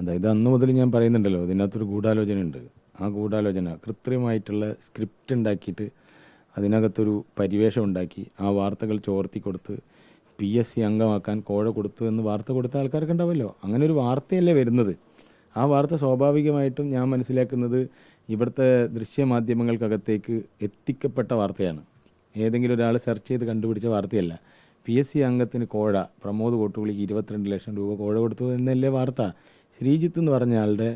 അതായത് അന്ന് മുതൽ ഞാൻ പറയുന്നുണ്ടല്ലോ അതിനകത്തൊരു ഗൂഢാലോചന ഉണ്ട് ആ ഗൂഢാലോചന കൃത്രിമമായിട്ടുള്ള സ്ക്രിപ്റ്റ് ഉണ്ടാക്കിയിട്ട് അതിനകത്തൊരു പരിവേഷം ഉണ്ടാക്കി ആ വാർത്തകൾ ചോർത്തി കൊടുത്ത് പി എസ് സി അംഗമാക്കാൻ കോഴ കൊടുത്തു എന്ന് വാർത്ത കൊടുത്ത ആൾക്കാർക്ക് ഉണ്ടാവുമല്ലോ. അങ്ങനെ ഒരു വാർത്തയല്ലേ വരുന്നത്. ആ വാർത്ത സ്വാഭാവികമായിട്ടും ഞാൻ മനസ്സിലാക്കുന്നത് ഇവിടുത്തെ ദൃശ്യമാധ്യമങ്ങൾക്കകത്തേക്ക് എത്തിക്കപ്പെട്ട വാർത്തയാണ്. ഏതെങ്കിലും ഒരാൾ സെർച്ച് ചെയ്ത് കണ്ടുപിടിച്ച വാർത്തയല്ല. പി എസ് സി അംഗത്തിന് കോഴ പ്രമോദ് കോട്ടുപുള്ളിക്ക് ഇരുപത്തിരണ്ട് ലക്ഷം രൂപ കോഴ കൊടുത്തു എന്നല്ലേ വാർത്ത. ശ്രീജിത്ത് എന്ന് പറഞ്ഞ ആളുടെ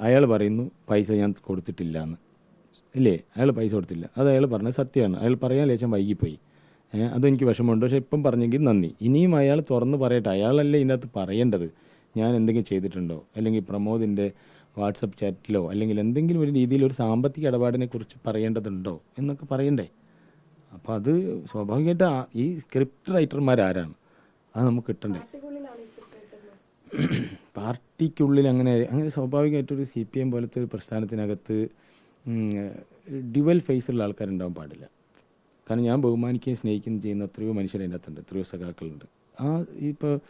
അയാൾ പറയുന്നു പൈസ ഞാൻ കൊടുത്തിട്ടില്ല എന്ന് ഇല്ലേ? അയാൾ പൈസ കൊടുത്തില്ല. അത് അയാൾ പറഞ്ഞത് സത്യമാണ്. അയാൾ പറയാൻ ലേശം വൈകിപ്പോയി. അതെനിക്ക് വിഷമമുണ്ട്. പക്ഷേ ഇപ്പം പറഞ്ഞെങ്കിൽ നന്ദി. ഇനിയും അയാൾ തുറന്ന് പറയട്ടെ. അയാളല്ലേ ഇതിനകത്ത് പറയേണ്ടത്. ഞാൻ എന്തെങ്കിലും ചെയ്തിട്ടുണ്ടോ? അല്ലെങ്കിൽ പ്രമോദിന്റെ വാട്സപ്പ് ചാറ്റിലോ അല്ലെങ്കിൽ എന്തെങ്കിലും ഒരു രീതിയിൽ ഒരു സാമ്പത്തിക ഇടപാടിനെ കുറിച്ച് പറയേണ്ടതുണ്ടോ എന്നൊക്കെ പറയണ്ടേ? അപ്പോൾ അത് സ്വാഭാവികമായിട്ട് ഈ സ്ക്രിപ്റ്റ് റൈറ്റർമാരാരാണ്. അത് നമുക്ക് കിട്ടണ്ടേ? പാർട്ടിക്കുള്ളിൽ അങ്ങനെ അങ്ങനെ സ്വാഭാവികമായിട്ടൊരു സി പി എം പോലത്തെ ഒരു പ്രസ്ഥാനത്തിനകത്ത് ഡ്യുവൽ ഫേസുള്ള ആൾക്കാരുണ്ടാവാൻ പാടില്ല. കാരണം ഞാൻ ബഹുമാനിക്കുകയും സ്നേഹിക്കുകയും ചെയ്യുന്ന എത്രയോ മനുഷ്യർ അതിന്റെ അകത്തുണ്ട് എത്രയോ സഖാക്കളുണ്ട്. ആ ഇപ്പോൾ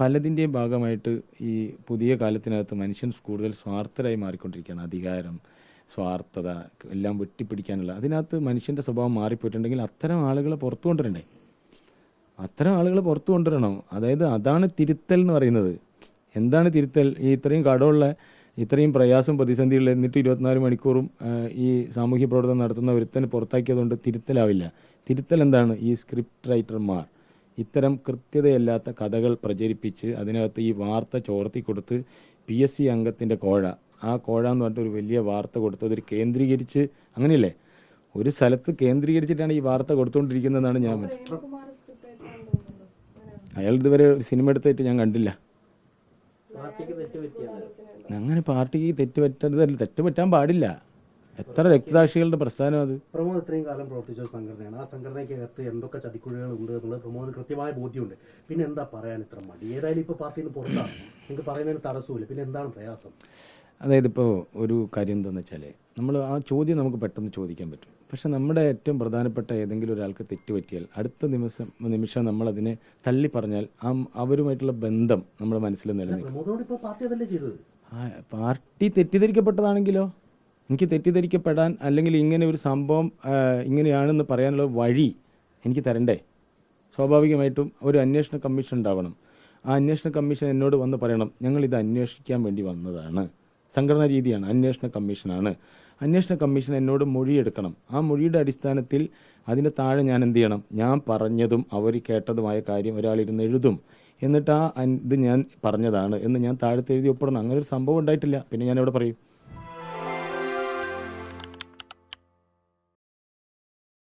പലതിന്റെയും ഭാഗമായിട്ട് ഈ പുതിയ കാലത്തിനകത്ത് മനുഷ്യൻ കൂടുതൽ സ്വാർത്ഥരായി മാറിക്കൊണ്ടിരിക്കുകയാണ്. അധികാരം സ്വാർത്ഥത എല്ലാം വെട്ടിപ്പിടിക്കാനുള്ള. അതിനകത്ത് മനുഷ്യന്റെ സ്വഭാവം മാറിപ്പോയിട്ടുണ്ടെങ്കിൽ അത്തരം ആളുകളെ പുറത്തു കൊണ്ടുവരണ്ടേ? അത്തരം ആളുകൾ പുറത്തു കൊണ്ടുവരണം. അതായത് അതാണ് തിരുത്തൽ എന്ന് പറയുന്നത്. എന്താണ് തിരുത്തൽ? ഈ ഇത്രയും കടമുള്ള ഇത്രയും പ്രയാസം പ്രതിസന്ധിയുള്ള എന്നിട്ട് ഇരുപത്തിനാല് മണിക്കൂറും ഈ സാമൂഹ്യ പ്രവർത്തനം നടത്തുന്ന ഒരുത്തനെ പുറത്താക്കിയതുകൊണ്ട് തിരുത്തലാവില്ല. തിരുത്തൽ എന്താണ്? ഈ സ്ക്രിപ്റ്റ് റൈറ്റർമാർ ഇത്തരം കൃത്യതയല്ലാത്ത കഥകൾ പ്രചരിപ്പിച്ച് അതിനകത്ത് ഈ വാർത്ത ചോർത്തി കൊടുത്ത് പി എസ് സി അംഗത്തിന്റെ കോഴ. ആ കോഴ എന്ന് പറഞ്ഞിട്ട് ഒരു വലിയ വാർത്ത കൊടുത്ത് അതൊരു കേന്ദ്രീകരിച്ച് അങ്ങനെയല്ലേ? ഒരു സ്ഥലത്ത് കേന്ദ്രീകരിച്ചിട്ടാണ് ഈ വാർത്ത കൊടുത്തുകൊണ്ടിരിക്കുന്നതെന്നാണ് ഞാൻ അയാൾ ഇതുവരെ ഒരു സിനിമ എടുത്തായിട്ട് ഞാൻ കണ്ടില്ല. അങ്ങനെ പാർട്ടിക്ക് തെറ്റ് പറ്റരുതല്ല തെറ്റ് പറ്റാൻ പാടില്ല. എത്ര രക്തസാക്ഷികളുടെ പ്രസ്ഥാനം അത്? പ്രമോദ് ഇത്രയും കാലം പ്രവർത്തിച്ച ഒരു സംഘടനയാണ്. ആ സംഘടനയ്ക്ക് അകത്ത് എന്തൊക്കെ ചതിക്കുഴികൾ ഉണ്ട് എന്നുള്ളത് പ്രമോദിന് കൃത്യമായ ബോധ്യമുണ്ട്. പിന്നെ എന്താ പറയാൻ ഇത്ര മടി? ഏതായാലും ഇപ്പൊ പാർട്ടിയിൽ നിന്ന് പുറത്താണ് നിങ്ങൾക്ക് പറയുന്നതിന് തടസ്സമില്ല പിന്നെ എന്താണ് പ്രയാസം? അതായത് ഇപ്പോൾ ഒരു കാര്യം എന്താണെന്ന് വെച്ചാൽ നമ്മൾ ആ ചോദ്യം നമുക്ക് പെട്ടെന്ന് ചോദിക്കാൻ പറ്റും. പക്ഷെ നമ്മുടെ ഏറ്റവും പ്രധാനപ്പെട്ട ഏതെങ്കിലും ഒരാൾക്ക് തെറ്റുപറ്റിയാൽ അടുത്ത നിമിഷം നിമിഷം നമ്മളതിനെ തള്ളി പറഞ്ഞാൽ ആ അവരുമായിട്ടുള്ള ബന്ധം നമ്മുടെ മനസ്സിൽ നിലനിൽക്കും. പാർട്ടി തെറ്റിദ്ധരിക്കപ്പെട്ടതാണെങ്കിലോ? എനിക്ക് തെറ്റിദ്ധരിക്കപ്പെടാൻ അല്ലെങ്കിൽ ഇങ്ങനെ ഒരു സംഭവം ഇങ്ങനെയാണെന്ന് പറയാനുള്ള വഴി എനിക്ക് തരണ്ടേ? സ്വാഭാവികമായിട്ടും ഒരു അന്വേഷണ കമ്മീഷൻ ഉണ്ടാവണം. ആ അന്വേഷണ കമ്മീഷൻ എന്നോട് വന്ന് പറയണം ഞങ്ങൾ ഇത് അന്വേഷിക്കാൻ വേണ്ടി വന്നതാണ്. സംഘടനാ രീതിയാണ് അന്വേഷണ കമ്മീഷനാണ്. അന്വേഷണ കമ്മീഷൻ എന്നോട് മൊഴിയെടുക്കണം. ആ മൊഴിയുടെ അടിസ്ഥാനത്തിൽ അതിന്റെ താഴെ ഞാൻ എന്ത് ചെയ്യണം? ഞാൻ പറഞ്ഞതും അവർ കേട്ടതുമായ കാര്യം ഒരാളിരുന്ന് എഴുതും. എന്നിട്ട് ആ ഇത് ഞാൻ പറഞ്ഞതാണ് എന്ന് ഞാൻ താഴത്തെഴുതി ഒപ്പിടണം. അങ്ങനെ ഒരു സംഭവം ഉണ്ടായിട്ടില്ല. പിന്നെ ഞാൻ എവിടെ പറയും?